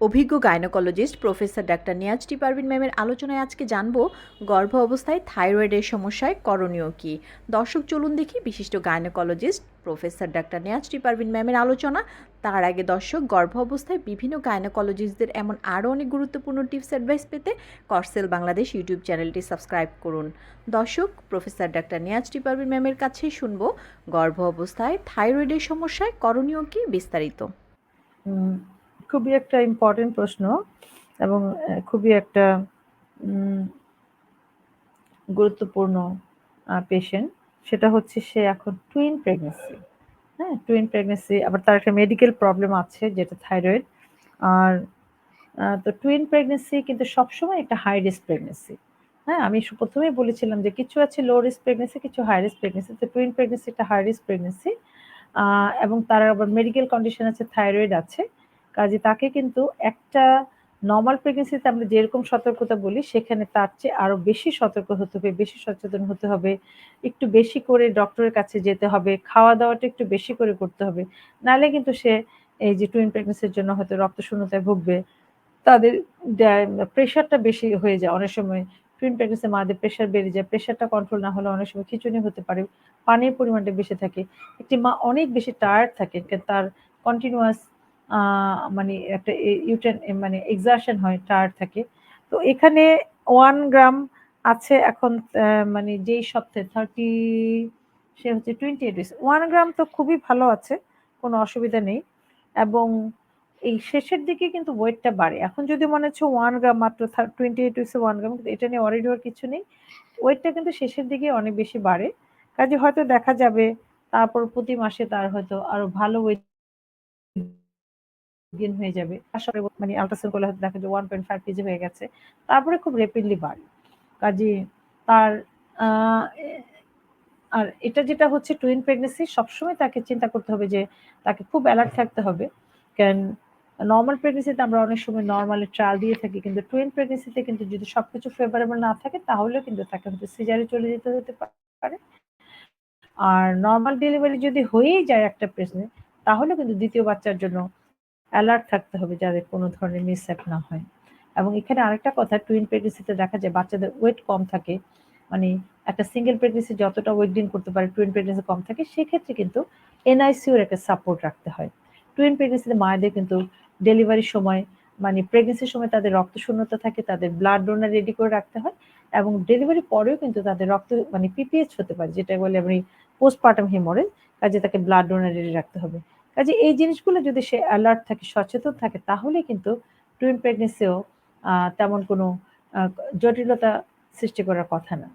অভিজ্ঞ gynaecologist professor doctor Niazti Parvin ম্যামের আলোচনায় আজকে জানব, গর্ভ অবস্থায় থাইরয়েডের সমস্যায় করণীয় কি? দর্শক, চলুন দেখি বিশিষ্ট gynaecologist professor doctor Niazti Parvin ম্যামের আলোচনা। তার আগে দর্শক, গর্ভ অবস্থায় বিভিন্ন গাইনোকোলজিস্টদের এমন আরও অনেক গুরুত্বপূর্ণ টিপস, অ্যাডভাইস পেতে করসেল বাংলাদেশ ইউটিউব চ্যানেলটি সাবস্ক্রাইব করুন। দর্শক, প্রফেসর ডাক্তার নিয়াজটি পারভিন ম্যামের কাছেই শুনব, গর্ভ অবস্থায় থাইরয়েডের সমস্যায় করণীয় কি বিস্তারিত? খুবই একটা ইম্পর্টেন্ট প্রশ্ন এবং খুবই একটা গুরুত্বপূর্ণ পেশেন্ট সেটা হচ্ছে সে এখন টুইন প্রেগনেন্সি হ্যাঁ টুইন প্রেগনেন্সি আবার তার একটা মেডিকেল প্রবলেম আছে, যেটা থাইরয়েড আর তো টুইন প্রেগনেন্সি কিন্তু সবসময় একটা হাই রিস্ক প্রেগনেন্সি হ্যাঁ আমি প্রথমেই বলেছিলাম যে কিছু আছে লো রিস্ক প্রেগনেন্সি কিছু হাই রিস্ক প্রেগনেন্সি তো টুইন প্রেগনেন্সি একটা হাই রিস্ক প্রেগনেন্সি এবং তার আবার মেডিকেল কন্ডিশন আছে থাইরয়েড আছে। কাজে তাকে কিন্তু একটা নর্মাল প্রেগনেন্সিতে আমরা যেরকম সতর্কতা বলি, সেখানে তার চেয়ে আরও বেশি সতর্ক হতে হবে, বেশি সচেতন হতে হবে, একটু বেশি করে ডক্টরের কাছে যেতে হবে খাওয়া দাওয়াটা একটু বেশি করে করতে হবে। নাহলে কিন্তু সে এই যে টুইন প্রেগনেন্সির জন্য হয়তো রক্ত শূন্যতায় ভুগবে, তাদের প্রেশারটা বেশি হয়ে যায় অনেক সময়। টুইন প্রেগনেন্সি মাদের প্রেশার বেড়ে যায় প্রেশারটা কন্ট্রোল না হলে অনেক সময় খিচুনি হতে পারে, পানির পরিমাণটা বেশি থাকে। একটি মা অনেক বেশি টায়ার্ড থাকে, তার কন্টিনিউয়াস মানে একটা ইউটেন মানে এক্সারশন হয় টায়ার্ড থাকে। তো এখানে ওয়ান গ্রাম আছে এখন মানে যেই সপ্তাহে থার্টি সে হচ্ছে টোয়েন্টি এইট ওয়ান গ্রাম তো খুবই ভালো আছে, কোনো অসুবিধা নেই। এবং এই শেষের দিকে কিন্তু ওয়েটটা বাড়ে। এখন যদি মনে হচ্ছে ওয়ান গ্রাম মাত্র টোয়েন্টি এইট উইক্সে ওয়ান গ্রাম কিন্তু এটা নিয়ে অরিড হওয়ার কিছু নেই। ওয়েটটা কিন্তু শেষের দিকে অনেক বেশি বাড়ে। কাজে হয়তো দেখা যাবে, তারপর প্রতি মাসে তার হয়তো আরও ভালো ওয়েট গেইন হয়ে যাবে। আসলে মানে আল্ট্রাসাউন্ড করলে দেখা যায় ওয়ান পয়েন্ট ফাইভ কেজি হয়ে গেছে। তারপরে খুব রেপিডলি বাড়ে। কাজে তার আর এটা যেটা হচ্ছে টুইন প্রেগনেন্সি সবসময় তাকে চিন্তা করতে হবে যে তাকে খুব অ্যালার্ট থাকতে হবে। কারণ নর্মাল প্রেগনেন্সিতে আমরা অনেক সময় নর্মালি ট্রায়াল দিয়ে থাকি, কিন্তু টুইন প্রেগনেন্সিতে কিন্তু যদি সবকিছু ফেভারেবল না থাকে, তাহলেও কিন্তু তাকে হয়তো সিজারে চলে যেতে হতে পারে। আর নর্মাল ডেলিভারি যদি হয়েই যায় একটা প্রেগনেন্ট তাহলে কিন্তু দ্বিতীয় বাচ্চার জন্য অ্যালার্ট থাকতে হবে যাতে কোনো ধরনের মিসঅ্যাপ না হয়। এবং এখানে আরেকটা কথা টুইন প্রেগনেন্সিতে দেখা যায় বাচ্চাদের ওয়েট কম থাকে। মানে একটা সিঙ্গেল প্রেগনেন্সি যতটা ওয়েট গেইন করতে পারে টুইন প্রেগনেন্সি কম থাকে, সেক্ষেত্রে কিন্তু এনআইসিউর একটা সাপোর্ট রাখতে হয়। টুইন প্রেগনেন্সিতে মায়েদের কিন্তু ডেলিভারির সময় মানে প্রেগনেন্সির সময় তাদের রক্ত শূন্যতা থাকে, তাদের ব্লাড ডোনার রেডি করে রাখতে হয় এবং ডেলিভারি পরেও কিন্তু তাদের রক্ত মানে পিপিএইচ হতে পারে যেটা বলে আমি পোস্টপার্টাম হেমোরেজ কাজে তাকে ব্লাড ডোনার রেডি রাখতে হবে। কাজে এই জিনিসগুলো যদি সে অ্যালার্ট থাকে, সচেতন থাকে, তাহলে কিন্তু টুইন প্রেগনেন্সিও তেমন কোনো জটিলতা সৃষ্টি করার কথা না।